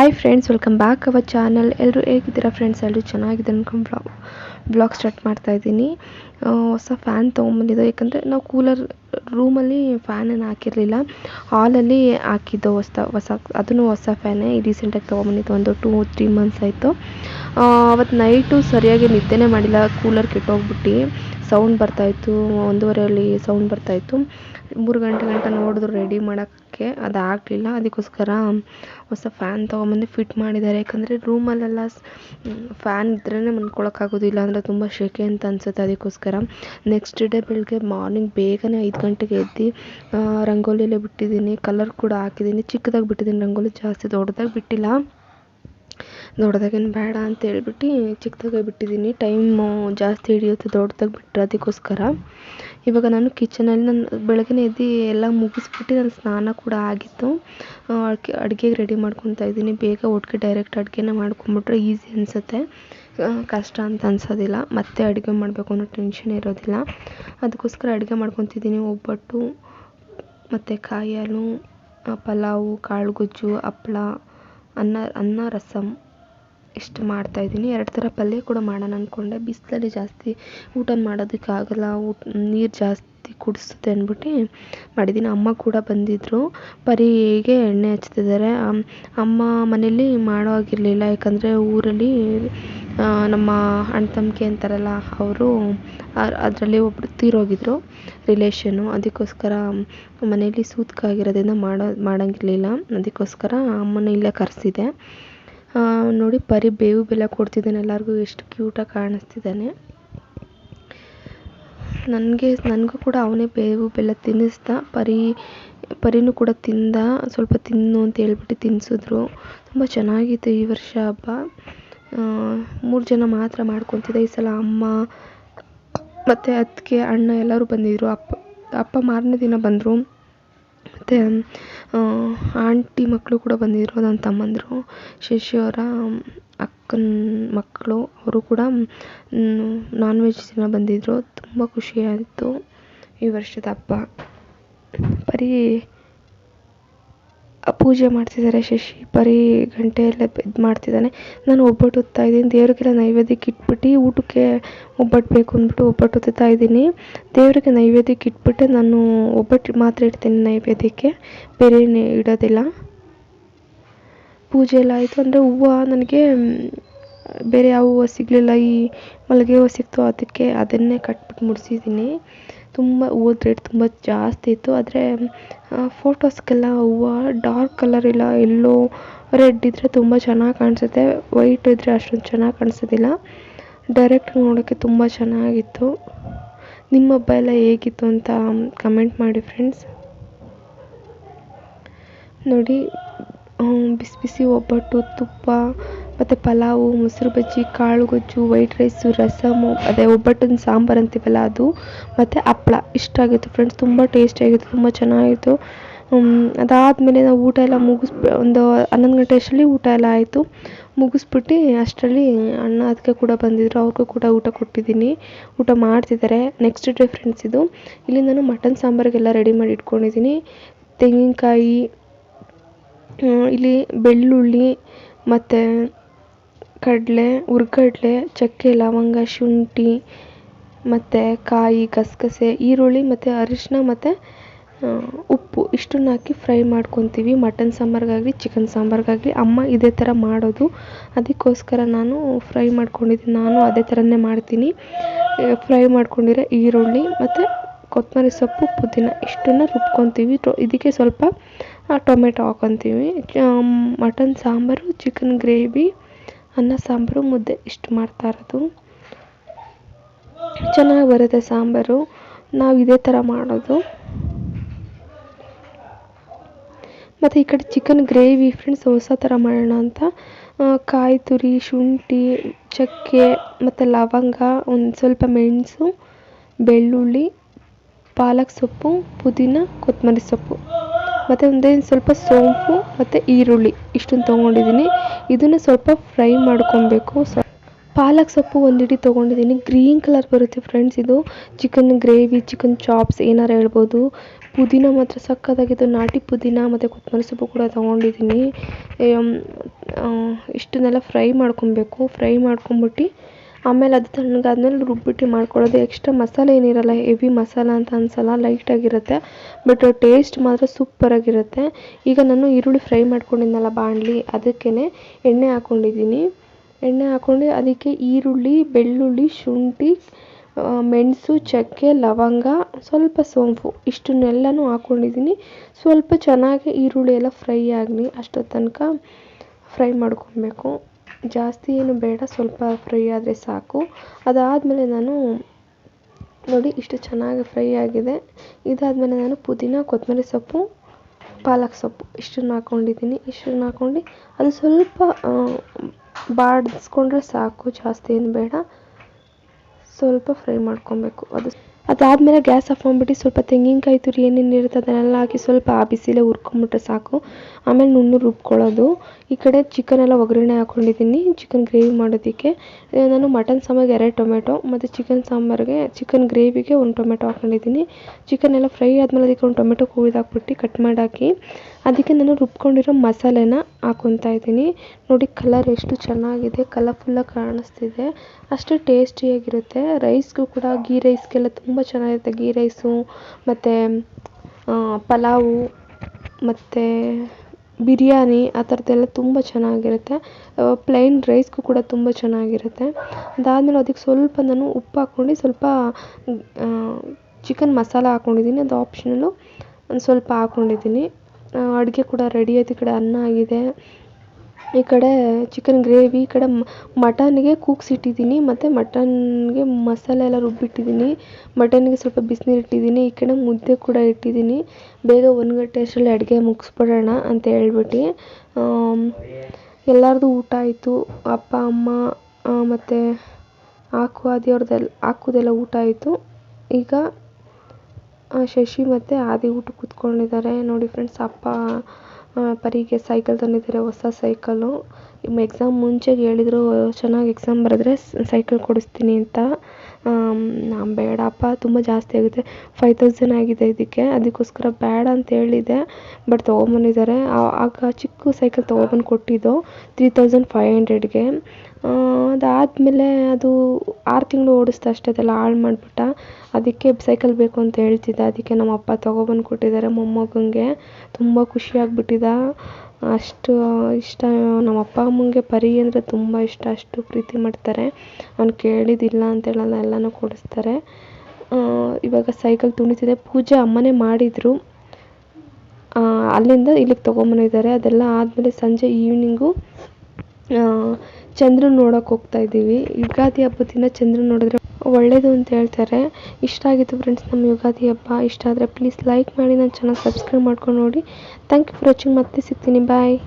Hi friends welcome back our channel ಎಲ್ಲರೂ ಹೇಗಿದ್ದೀರಾ friends ಎಲ್ಲರೂ ಚೆನ್ನಾಗಿದೆ ಅನ್ಕೊಂಡು ಬ್ಲಾಗ್ ಸ್ಟಾರ್ಟ್ ಮಾಡ್ತಾ ಇದ್ದೀನಿ. ಹೊಸ ಫ್ಯಾನ್ ತೊಗೊಂಬಂದಿದ್ದೆ. ಯಾಕಂದರೆ ನಾವು ಕೂಲರ್ ರೂಮಲ್ಲಿ ಫ್ಯಾನನ್ನು ಹಾಕಿರಲಿಲ್ಲ. ಹಾಲಲ್ಲಿ ಹಾಕಿದ್ದು ಹೊಸ ಹೊಸ, ಅದನ್ನು ಹೊಸ ಫ್ಯಾನೇ ರೀಸೆಂಟಾಗಿ ತೊಗೊಂಬಂದಿದ್ದು. ಒಂದು ಟೂ ತ್ರೀ ಮಂತ್ಸ್ ಆಯಿತು. ಅವತ್ತು ನೈಟು ಸರಿಯಾಗಿ ನಿದ್ದೆನೇ ಮಾಡಿಲ್ಲ. ಕೂಲರ್ ಕೆಟ್ಟೋಗ್ಬಿಟ್ಟು. ಸೌಂಡ್ ಬರ್ತಾಯಿತ್ತು ಒಂದೂವರೆಯಲ್ಲಿ ಸೌಂಡ್ ಬರ್ತಾಯಿತ್ತು ಮೂರು ಗಂಟೆ ಗಂಟೆ ನೋಡಿದ್ರು ರೆಡಿ ಮಾಡೋಕ್ಕೆ. ಅದಾಗಲಿಲ್ಲ. ಅದಕ್ಕೋಸ್ಕರ ಹೊಸ ಫ್ಯಾನ್ ತೊಗೊಂಬಂದು ಫಿಟ್ ಮಾಡಿದ್ದಾರೆ. ಯಾಕಂದರೆ ರೂಮಲ್ಲೆಲ್ಲ ಫ್ಯಾನ್ ಇದ್ರೇ ಮಲ್ಕೊಳ್ಳೋಕ್ಕಾಗೋದು ಅಂದರೆ ತುಂಬ ಸೆಕೆ ಅಂತ ಅನಿಸುತ್ತೆ ಅದಕ್ಕೋಸ್ಕರ. ನೆಕ್ಸ್ಟ್ ಡೇ ಬೆಳಗ್ಗೆ ಮಾರ್ನಿಂಗ್ ಬೇಗನೆ ಐದು ಗಂಟೆಗೆ ಎದ್ದು ರಂಗೋಲಿಯಲ್ಲೇ ಬಿಟ್ಟಿದ್ದೀನಿ. ಕಲರ್ ಕೂಡ ಹಾಕಿದ್ದೀನಿ. ಚಿಕ್ಕದಾಗಿ ಬಿಟ್ಟಿದ್ದೀನಿ. ರಂಗೋಲಿ ಜಾಸ್ತಿ ದೊಡ್ಡದಾಗಿ ಬಿಟ್ಟಿಲ್ಲ. ದೊಡ್ಡದಾಗೇನು ಬೇಡ ಅಂತ ಹೇಳ್ಬಿಟ್ಟು ಚಿಕ್ಕದಾಗೆ ಬಿಟ್ಟಿದ್ದೀನಿ. ಟೈಮು ಜಾಸ್ತಿ ಹಿಡಿಯುತ್ತೆ ದೊಡ್ಡದಾಗಿ ಬಿಟ್ಟರೆ ಅದಕ್ಕೋಸ್ಕರ. ಇವಾಗ ನಾನು ಕಿಚನಲ್ಲಿ ನಾನು ಬೆಳಗ್ಗೆ ಎದ್ದು ಎಲ್ಲ ಮುಗಿಸ್ಬಿಟ್ಟು ನನ್ನ ಸ್ನಾನ ಕೂಡ ಆಗಿತ್ತು. ಅಡುಗೆ ಅಡುಗೆಗೆ ರೆಡಿ ಮಾಡ್ಕೊತಾ ಇದ್ದೀನಿ. ಬೇಗ ಒಟ್ಟಿಗೆ ಡೈರೆಕ್ಟ್ ಅಡುಗೆನ ಮಾಡ್ಕೊಂಬಿಟ್ರೆ ಈಸಿ ಅನಿಸುತ್ತೆ. ಕಷ್ಟ ಅಂತ ಅನ್ಸೋದಿಲ್ಲ. ಮತ್ತೆ ಅಡುಗೆ ಮಾಡಬೇಕು ಅನ್ನೋ ಟೆನ್ಷನ್ ಇರೋದಿಲ್ಲ. ಅದಕ್ಕೋಸ್ಕರ ಅಡುಗೆ ಮಾಡ್ಕೊತಿದ್ದೀನಿ. ಒಬ್ಬಟ್ಟು, ಮತ್ತು ಕಾಯಿ ಹಾಲು ಪಲಾವು ಕಾಳು ಗೊಜ್ಜು ಹಪ್ಳ, ಅನ್ನ ಅನ್ನ ರಸಮ್ ಇಷ್ಟು ಮಾಡ್ತಾಯಿದ್ದೀನಿ. ಎರಡು ಥರ ಪಲ್ಯ ಕೂಡ ಮಾಡೋಣ ಅಂದ್ಕೊಂಡೆ ಬಿಸಿಲಲ್ಲಿ ಜಾಸ್ತಿ ಊಟ ಮಾಡೋದಕ್ಕಾಗಲ್ಲ ಊಟ, ನೀರು ಜಾಸ್ತಿ ಕುಡಿಸುತ್ತೆ ಅಂದ್ಬಿಟ್ಟು ಮಾಡಿದ್ದೀನಿ ಅಮ್ಮ ಕೂಡ ಬಂದಿದ್ದರು ಪರಿಗೆ ಎಣ್ಣೆ ಹಚ್ತಿದ್ದಾರೆ. ಅಮ್ಮ ಮನೇಲಿ ಮಾಡೋ ಹಾಗಿರಲಿಲ್ಲ. ಯಾಕಂದರೆ ಊರಲ್ಲಿ ನಮ್ಮ ಅಣ್ಣ ತಮ್ಮಗೆ ಅಂತಾರಲ್ಲ, ಅವರು ಅದರಲ್ಲಿ ಒಬ್ಬರು ತೀರೋಗಿದ್ರು ರಿಲೇಷನ್ನು ಅದಕ್ಕೋಸ್ಕರ ಮನೆಯಲ್ಲಿ ಸೂತಕ ಆಗಿರೋದ್ರಿಂದ ಮಾಡೋ, ಮಾಡೋಂಗಿರ್ಲಿಲ್ಲ. ಅದಕ್ಕೋಸ್ಕರ ಅಮ್ಮನ ಇಲ್ಲೇ ಕರೆಸಿದೆ. ನೋಡಿ ಪರಿ ಬೇವು ಬೆಲ್ಲ ಕೊಡ್ತಿದ್ದಾನೆ ಎಲ್ಲರಿಗೂ. ಎಷ್ಟು ಕ್ಯೂಟಾಗಿ ಕಾಣಿಸ್ತಿದ್ದಾನೆ. ನನಗೆ, ನನಗೂ ಕೂಡ ಅವನೇ ಬೇವು ಬೆಲ್ಲ ತಿನ್ನಿಸ್ದ. ಪರಿ ಪರಿನೂ ಕೂಡ ತಿಂದ. ಸ್ವಲ್ಪ ತಿನ್ನು ಅಂತ ಹೇಳ್ಬಿಟ್ಟು ತಿನ್ನಿಸಿದ್ರು ತುಂಬ ಚೆನ್ನಾಗಿತ್ತು ಈ ವರ್ಷ ಹಬ್ಬ. ಮೂರು ಜನ ಮಾತ್ರ ಮಾಡ್ಕೊತಿದ್ದೆ. ಈ ಸಲ ಅಮ್ಮ ಮತ್ತು ಅತ್ತಿಗೆ ಅಣ್ಣ ಎಲ್ಲರೂ ಬಂದಿದ್ದರು ಅಪ್ಪ ಅಪ್ಪ ಮಾರನೇ ದಿನ ಬಂದರು. ಮತ್ತು ಆಂಟಿ ಮಕ್ಕಳು ಕೂಡ ಬಂದಿದ್ದರು ನನ್ನ ತಮ್ಮಂದಿರು. ಶಶಿ ಅವರ, ಅಕ್ಕನ ಮಕ್ಕಳು ಅವರು ಕೂಡ ನಾನ್ ವೆಜ್ ದಿನ ಬಂದಿದ್ದರು ತುಂಬ ಖುಷಿಯಾಯಿತು ಈ ವರ್ಷದ ಹಬ್ಬ. ಬರೀ ಪೂಜೆ ಮಾಡ್ತಿದ್ದಾರೆ ಶಶಿ, ಬರೀ ಗಂಟೆ ಎಲ್ಲ ಇದು ಮಾಡ್ತಿದ್ದಾನೆ. ನಾನು ಒಬ್ಬಟ್ಟು ಹೊತ್ತಾ ಇದ್ದೀನಿ. ದೇವರಿಗೆಲ್ಲ ನೈವೇದ್ಯಕ್ಕೆ ಇಟ್ಬಿಟ್ಟು ಊಟಕ್ಕೆ ಒಬ್ಬಟ್ಟು ಬೇಕು ಅಂದ್ಬಿಟ್ಟು ಒಬ್ಬಟ್ಟು ಒತ್ತುತ್ತಾ ಇದ್ದೀನಿ. ದೇವರಿಗೆ ನೈವೇದ್ಯಕ್ಕೆ ಇಟ್ಬಿಟ್ಟು ನಾನು ಒಬ್ಬಟ್ಟು ಮಾತ್ರ ಇಡ್ತೀನಿ ನೈವೇದ್ಯಕ್ಕೆ. ಬೇರೆ ಇಡೋದಿಲ್ಲ. ಪೂಜೆ ಎಲ್ಲ ಆಯಿತು. ಅಂದರೆ ಹೂವು ನನಗೆ, ಬೇರೆ ಯಾವ ಹೂವು ಸಿಗಲಿಲ್ಲ. ಈ ಮಲ್ಲಿಗೆ ಹೂವು ಸಿಕ್ತು. ಅದಕ್ಕೆ ಅದನ್ನೇ ಕಟ್ಬಿಟ್ಟು ಮುಡಿಸಿದ್ದೀನಿ. ತುಂಬ ಹೂವದ ರೇಟ್ ತುಂಬ ಜಾಸ್ತಿ ಇತ್ತು. ಆದರೆ ಫೋಟೋಸ್ಗೆಲ್ಲ ಹೂವು ಡಾರ್ಕ್ ಕಲರ್ ಇಲ್ಲ, ಎಲ್ಲೋ ರೆಡ್ ಇದ್ದರೆ ತುಂಬ ಚೆನ್ನಾಗಿ ಕಾಣಿಸುತ್ತೆ, ವೈಟ್ ಇದ್ದರೆ ಅಷ್ಟೊಂದು ಚೆನ್ನಾಗಿ ಕಾಣಿಸೋದಿಲ್ಲ. ಡೈರೆಕ್ಟ್ ನೋಡೋಕ್ಕೆ ತುಂಬ ಚೆನ್ನಾಗಿತ್ತು. ನಿಮ್ಮ ಹಬ್ಬ ಎಲ್ಲ ಹೇಗಿತ್ತು ಅಂತ ಕಮೆಂಟ್ ಮಾಡಿ ಫ್ರೆಂಡ್ಸ್. ನೋಡಿ ಬಿಸಿ ಬಿಸಿ ಒಬ್ಬಟ್ಟು ತುಪ್ಪ ಮತ್ತು ಪಲಾವು, ಮೊಸರು ಬಜ್ಜಿ, ಕಾಳು ಗೊಜ್ಜು ವೈಟ್ ರೈಸು ರಸಮು, ಅದೇ ಒಬ್ಬಟ್ಟಿನ ಸಾಂಬಾರು ಅಂತೀವಲ್ಲ ಅದು. ಮತ್ತು ಇಷ್ಟ ಆಗಿತ್ತು ಫ್ರೆಂಡ್ಸ್ ತುಂಬ ಟೇಸ್ಟಿಯಾಗಿತ್ತು ತುಂಬ ಚೆನ್ನಾಗಿತ್ತು. ಅದಾದಮೇಲೆ ನಾವು ಊಟ ಎಲ್ಲ ಮುಗಿಸ್, ಒಂದು ಹನ್ನೊಂದು ಗಂಟೆ ಅಷ್ಟರಲ್ಲಿ ಊಟ ಎಲ್ಲ ಆಯಿತು. ಮುಗಿಸ್ಬಿಟ್ಟು ಅಷ್ಟರಲ್ಲಿ ಅಣ್ಣ ಅದಕ್ಕೆ ಕೂಡ ಬಂದಿದ್ದರು ಅವ್ರಿಗೂ ಕೂಡ ಊಟ ಕೊಟ್ಟಿದ್ದೀನಿ. ಊಟ ಮಾಡ್ತಿದ್ದಾರೆ. ನೆಕ್ಸ್ಟ್ ಡೇ ಫ್ರೆಂಡ್ಸ್ ಇದು. ಇಲ್ಲಿ ನಾನು ಮಟನ್ ಸಾಂಬಾರಿಗೆಲ್ಲ ರೆಡಿ ಮಾಡಿ ಇಟ್ಕೊಂಡಿದ್ದೀನಿ. ತೆಂಗಿನಕಾಯಿ ಇಲ್ಲಿ ಬೆಳ್ಳುಳ್ಳಿ, ಮತ್ತು ಕಡಲೆ, ಹುರ್ಗಡ್ಲೆ, ಚಕ್ಕೆ, ಲವಂಗ, ಶುಂಠಿ ಮತ್ತು ಕಾಯಿ, ಗಸಗಸೆ, ಈರುಳ್ಳಿ ಮತ್ತು ಅರಿಶಿನ ಮತ್ತು ಉಪ್ಪು ಇಷ್ಟನ್ನ ಹಾಕಿ ಫ್ರೈ ಮಾಡ್ಕೊತೀವಿ. ಮಟನ್ ಸಾಂಬಾರಿಗಾಗಲಿ, ಚಿಕನ್ ಸಾಂಬಾರಿಗಾಗಲಿ. ಅಮ್ಮ ಇದೇ ಥರ ಮಾಡೋದು. ಅದಕ್ಕೋಸ್ಕರ ನಾನು ಫ್ರೈ ಮಾಡ್ಕೊಂಡಿದ್ದೀನಿ. ನಾನು ಅದೇ ಥರನೇ ಮಾಡ್ತೀನಿ. ಫ್ರೈ ಮಾಡ್ಕೊಂಡಿರೋ ಈರುಳ್ಳಿ ಮತ್ತು ಕೊತ್ತಂಬರಿ ಸೊಪ್ಪು, ಪುದೀನ ಇಷ್ಟನ್ನು ರುಬ್ಕೊತೀವಿ. ಇದಕ್ಕೆ ಸ್ವಲ್ಪ ಟೊಮೆಟೊ ಹಾಕ್ಕೊತೀವಿ ಮಟನ್ ಸಾಂಬಾರು, ಚಿಕನ್ ಗ್ರೇವಿ ಅನ್ನ, ಸಾಂಬಾರು, ಮುದ್ದೆ ಇಷ್ಟು ಮಾಡ್ತಾ ಇರೋದು ಚೆನ್ನಾಗಿ ಬರುತ್ತೆ ಸಾಂಬಾರು. ನಾವು ಇದೇ ಥರ ಮಾಡೋದು. ಮತ್ತು ಈ ಕಡೆ ಚಿಕನ್ ಗ್ರೇವಿ ಫ್ರೆಂಡ್ಸ್ ಹೊಸ ಥರ ಮಾಡೋಣ ಅಂತ. ಕಾಯಿ ತುರಿ, ಶುಂಠಿ, ಚಕ್ಕೆ, ಮತ್ತು ಲವಂಗ, ಒಂದು ಸ್ವಲ್ಪ ಮೆಣಸು, ಬೆಳ್ಳುಳ್ಳಿ, ಪಾಲಕ್ ಸೊಪ್ಪು, ಪುದೀನ ಕೊತ್ತಂಬರಿ ಸೊಪ್ಪು. ಮತ್ತು ಒಂದೇ ಸ್ವಲ್ಪ ಸೋಂಪು ಮತ್ತು ಈರುಳ್ಳಿ ಇಷ್ಟನ್ನು ತೊಗೊಂಡಿದ್ದೀನಿ. ಇದನ್ನು ಸ್ವಲ್ಪ ಫ್ರೈ ಮಾಡ್ಕೊಬೇಕು. ಪಾಲಕ್ ಸೊಪ್ಪು ಒಂದು ಹಿಡಿ ತೊಗೊಂಡಿದ್ದೀನಿ. ಗ್ರೀನ್ ಕಲರ್ ಬರುತ್ತೆ ಫ್ರೆಂಡ್ಸ್ ಇದು. ಚಿಕನ್ ಗ್ರೇವಿ, ಚಿಕನ್ ಚಾಪ್ಸ್ ಏನಾರು ಹೇಳ್ಬೋದು. ಪುದೀನ ಮಾತ್ರ ಸಕ್ಕತ್ತಾಗಿದ್ದು ನಾಟಿ ಪುದೀನ ಮತ್ತು ಕೊತ್ತಂಬರಿ ಸೊಪ್ಪು ಕೂಡ ತೊಗೊಂಡಿದ್ದೀನಿ. ಇಷ್ಟನ್ನೆಲ್ಲ ಫ್ರೈ ಮಾಡ್ಕೊಬೇಕು. ಫ್ರೈ ಮಾಡ್ಕೊಂಬಿಟ್ಟು ಆಮೇಲೆ ಅದು ತಣ್ಣಗಾದ್ಮೇಲೆ ರುಬ್ಬಿಟ್ಟು ಮಾಡ್ಕೊಳ್ಳೋದು. ಎಕ್ಸ್ಟ್ರಾ ಮಸಾಲೆ ಏನಿರಲ್ಲ, ಹೆವಿ ಮಸಾಲ ಅಂತ ಅನ್ಸಲ್ಲ, ಲೈಟಾಗಿರುತ್ತೆ. ಬಟ್ ಟೇಸ್ಟ್ ಮಾತ್ರ ಸೂಪರಾಗಿರುತ್ತೆ. ಈಗ ನಾನು ಈರುಳ್ಳಿ ಫ್ರೈ ಮಾಡ್ಕೊಂಡಿದ್ನಲ್ಲ ಬಾಣಲಿ ಅದಕ್ಕೇ ಎಣ್ಣೆ ಹಾಕ್ಕೊಂಡಿದ್ದೀನಿ ಎಣ್ಣೆ ಹಾಕ್ಕೊಂಡು ಅದಕ್ಕೆ ಈರುಳ್ಳಿ, ಬೆಳ್ಳುಳ್ಳಿ, ಶುಂಠಿ ಮೆಣಸು, ಚಕ್ಕೆ, ಲವಂಗ, ಸ್ವಲ್ಪ ಸೋಂಪು, ಇಷ್ಟನ್ನೆಲ್ಲನೂ ಹಾಕ್ಕೊಂಡಿದ್ದೀನಿ ಸ್ವಲ್ಪ ಚೆನ್ನಾಗಿ ಈರುಳ್ಳಿ ಎಲ್ಲ ಫ್ರೈ ಆಗಲಿ ಅಷ್ಟೊತ್ತು ತನಕ ಫ್ರೈ ಮಾಡ್ಕೊಬೇಕು. ಜಾಸ್ತಿ ಏನು ಬೇಡ, ಸ್ವಲ್ಪ ಫ್ರೈ ಆದರೆ ಸಾಕು. ಅದಾದಮೇಲೆ ನಾನು ನೋಡಿ ಇಷ್ಟು ಚೆನ್ನಾಗಿ ಫ್ರೈ ಆಗಿದೆ. ಇದಾದಮೇಲೆ ನಾನು ಪುದೀನ, ಕೊತ್ತಂಬರಿ ಸೊಪ್ಪು, ಪಾಲಕ್ ಸೊಪ್ಪು ಇಷ್ಟನ್ನು ಹಾಕ್ಕೊಂಡಿದ್ದೀನಿ ಇಷ್ಟನ್ನು ಹಾಕ್ಕೊಂಡು ಅದು ಸ್ವಲ್ಪ ಬಾಡಿಸ್ಕೊಂಡ್ರೆ ಸಾಕು, ಜಾಸ್ತಿ ಏನು ಬೇಡ. ಸ್ವಲ್ಪ ಫ್ರೈ ಮಾಡ್ಕೊಬೇಕು. ಅದು ಅದಾದಮೇಲೆ ಗ್ಯಾಸ್ ಆಫ್ ಮಾಡ್ಬಿಟ್ಟು ಸ್ವಲ್ಪ ತೆಂಗಿನಕಾಯಿ ತುರಿ ಏನೇನು ಇರುತ್ತೆ ಅದನ್ನೆಲ್ಲ ಹಾಕಿ ಸ್ವಲ್ಪ ಆ ಬಿಸಿಲೇ ಹುರ್ಕೊಂಬಿಟ್ರೆ ಸಾಕು. ಆಮೇಲೆ ನುಣ್ಣು ರುಬ್ಕೊಳ್ಳೋದು. ಈ ಕಡೆ ಚಿಕನ್ ಎಲ್ಲ ಒಗ್ಗರಣೆ ಹಾಕ್ಕೊಂಡಿದ್ದೀನಿ ಚಿಕನ್ ಗ್ರೇವಿ ಮಾಡೋದಕ್ಕೆ. ನಾನು ಮಟನ್ ಸಾಂಬಾರ್ಗೆ ಎರಡು ಟೊಮೆಟೊ ಮತ್ತು ಚಿಕನ್ ಸಾಂಬಾರಿಗೆ ಚಿಕನ್ ಗ್ರೇವಿಗೆ ಒಂದು ಟೊಮೆಟೊ ಹಾಕ್ಕೊಂಡಿದ್ದೀನಿ ಚಿಕನ್ ಎಲ್ಲ ಫ್ರೈ ಆದಮೇಲೆ ಅದಕ್ಕೆ ಒಂದು ಟೊಮೆಟೊ ಕುಯ್ದಾಕ್ಬಿಟ್ಟು ಕಟ್ ಮಾಡಿ ಹಾಕಿ ಅದಕ್ಕೆ ನಾನು ರುಬ್ಕೊಂಡಿರೋ ಮಸಾಲೆನ ಹಾಕ್ಕೊತಾ ಇದ್ದೀನಿ. ನೋಡಿ ಕಲರ್ ಎಷ್ಟು ಚೆನ್ನಾಗಿದೆ ಕಲರ್ಫುಲ್ಲಾಗಿ ಕಾಣಿಸ್ತಿದೆ. ಅಷ್ಟು ಟೇಸ್ಟಿಯಾಗಿರುತ್ತೆ ರೈಸ್ಗೂ ಕೂಡ ಗೀ ರೈಸ್ಗೆಲ್ಲ ತುಂಬ ಚೆನ್ನಾಗಿರುತ್ತೆ. ಗೀ ರೈಸು, ಮತ್ತು ಪಲಾವು, ಮತ್ತು ಬಿರಿಯಾನಿ ಆ ಥರದ್ದೆಲ್ಲ ತುಂಬ ಚೆನ್ನಾಗಿರುತ್ತೆ. ಪ್ಲೈನ್ ರೈಸ್ಗೂ ಕೂಡ ತುಂಬ ಚೆನ್ನಾಗಿರುತ್ತೆ. ಅದಾದಮೇಲೆ ಅದಕ್ಕೆ ಸ್ವಲ್ಪ ನಾನು ಉಪ್ಪು ಹಾಕ್ಕೊಂಡು ಸ್ವಲ್ಪ ಚಿಕನ್ ಮಸಾಲ ಹಾಕ್ಕೊಂಡಿದ್ದೀನಿ ಅದು ಆಪ್ಷನಲ್ಲು ಒಂದು ಸ್ವಲ್ಪ ಹಾಕ್ಕೊಂಡಿದ್ದೀನಿ ಅಡುಗೆ ಕೂಡ ರೆಡಿ ಆಯ್ತು ಈ ಕಡೆ ಅನ್ನ ಆಗಿದೆ. ಈ ಕಡೆ ಚಿಕನ್ ಗ್ರೇವಿ ಈ ಕಡೆ ಮಟನ್ಗೆ ಮತ್ತೆ ಮತ್ತು ಮಟನ್ಗೆ ಮಸಾಲೆ ಎಲ್ಲ ರುಬ್ಬಿಟ್ಟಿದ್ದೀನಿ. ಮಟನ್ಗೆ ಸ್ವಲ್ಪ ಬಿಸಿನೀರು ಇಟ್ಟಿದ್ದೀನಿ, ಈ ಕಡೆ ಮುದ್ದೆ ಕೂಡ ಇಟ್ಟಿದ್ದೀನಿ. ಬೇಗ ಒಂದು ಗಂಟೆ ಅಷ್ಟರಲ್ಲಿ ಅಡುಗೆ ಮುಗಿಸ್ಬಿಡೋಣ ಅಂತ ಹೇಳ್ಬಿಟ್ಟು ಎಲ್ಲರದು ಊಟ ಆಯಿತು. ಅಪ್ಪ, ಅಮ್ಮ ಮತ್ತು ಆಕು, ಆದಿ ಅವ್ರದ್ದೆಲ್ಲ ಆಕುದೆಲ್ಲ ಊಟ ಆಯಿತು. ಈಗ ಶಶಿ ಮತ್ತು ಆದಿ ಊಟ ಕೂತ್ಕೊಂಡಿದ್ದಾರೆ. ನೋಡಿ ಫ್ರೆಂಡ್ಸ್ ಅಪ್ಪ ಪರಿಗೆ ಸೈಕಲ್ ತಂದಿದ್ದಾರೆ? ಹೊಸ ಸೈಕಲ್ಲು ಎಕ್ಸಾಮ್ ಮುಂಚೆ ಹೇಳಿದ್ರು, ಚೆನ್ನಾಗಿ ಎಕ್ಸಾಮ್ ಬರೆದ್ರೆ ಸೈಕಲ್ ಕೊಡಿಸ್ತೀನಿ ಅಂತ. ಬೇಡಪ್ಪ, ತುಂಬ ಜಾಸ್ತಿ ಆಗುತ್ತೆ. ಫೈವ್ ತೌಸಂಡ್ ಆಗಿದೆ ಇದಕ್ಕೆ. ಅದಕ್ಕೋಸ್ಕರ ಬೇಡ ಅಂತ ಹೇಳಿದೆ. ಬಟ್ ತೊಗೊಂಬಂದಿದ್ದಾರೆ. ಆಗ ಚಿಕ್ಕ ಸೈಕಲ್ ತೊಗೊಬಂದು ಕೊಟ್ಟಿದ್ದು ತ್ರೀ ತೌಸಂಡ್ ಫೈವ್ ಹಂಡ್ರೆಡ್ಗೆ ಅದಾದಮೇಲೆ ಅದು ಆರು ತಿಂಗಳು ಓಡಿಸ್ದ ಅಷ್ಟೇ, ಅದೆಲ್ಲ ಹಾಳು ಮಾಡಿಬಿಟ್ಟ. ಅದಕ್ಕೆ ಸೈಕಲ್ ಬೇಕು ಅಂತ ಹೇಳ್ತಿದ್ದ. ಅದಕ್ಕೆ ನಮ್ಮ ಅಪ್ಪ ತೊಗೊಬಂದು ಕೊಟ್ಟಿದ್ದಾರೆ ಮೊಮ್ಮಗನಿಗೆ ತುಂಬ ಖುಷಿಯಾಗ್ಬಿಟ್ಟಿದ್ದ ಅಷ್ಟು ಇಷ್ಟ ನಮ್ಮ ಅಪ್ಪ ಅಮ್ಮನಿಗೆ ಪರಿ ಅಂದರೆ ತುಂಬ ಇಷ್ಟ, ಅಷ್ಟು ಪ್ರೀತಿ ಮಾಡ್ತಾರೆ. ಅವ್ನು ಅಂತ ಹೇಳಲ್ಲ, ಎಲ್ಲನೂ ಕೊಡಿಸ್ತಾರೆ. ಇವಾಗ ಸೈಕಲ್ ತುಳಿತಿದೆ ಪೂಜೆ ಅಮ್ಮನೇ ಮಾಡಿದರು. ಅಲ್ಲಿಂದ ಇಲ್ಲಿಗೆ ತೊಗೊಂಬಂದಿದ್ದಾರೆ ಅದೆಲ್ಲ ಆದಮೇಲೆ ಸಂಜೆ ಈವ್ನಿಂಗು ಚಂದ್ರನ ನೋಡೋಕೆ ಹೋಗ್ತಾ ಇದ್ದೀವಿ. ಯುಗಾದಿ ಹಬ್ಬದ ದಿನ ಚಂದ್ರನ ನೋಡಿದ್ರೆ ಒಳ್ಳೆಯದು ಅಂತ ಹೇಳ್ತಾರೆ. ಇಷ್ಟ ಆಗಿತ್ತು ಫ್ರೆಂಡ್ಸ್ ನಮ್ಮ ಯುಗಾದಿ ಹಬ್ಬ ಇಷ್ಟ ಆದರೆ ಪ್ಲೀಸ್ ಲೈಕ್ ಮಾಡಿ, ನನ್ನ ಚಾನಲ್ ಸಬ್ಸ್ಕ್ರೈಬ್ ಮಾಡ್ಕೊಂಡು ನೋಡಿ. ಥ್ಯಾಂಕ್ ಯು ಫಾರ್ ವಾಚಿಂಗ್ ಮತ್ತೆ ಸಿಗ್ತೀನಿ. ಬಾಯ್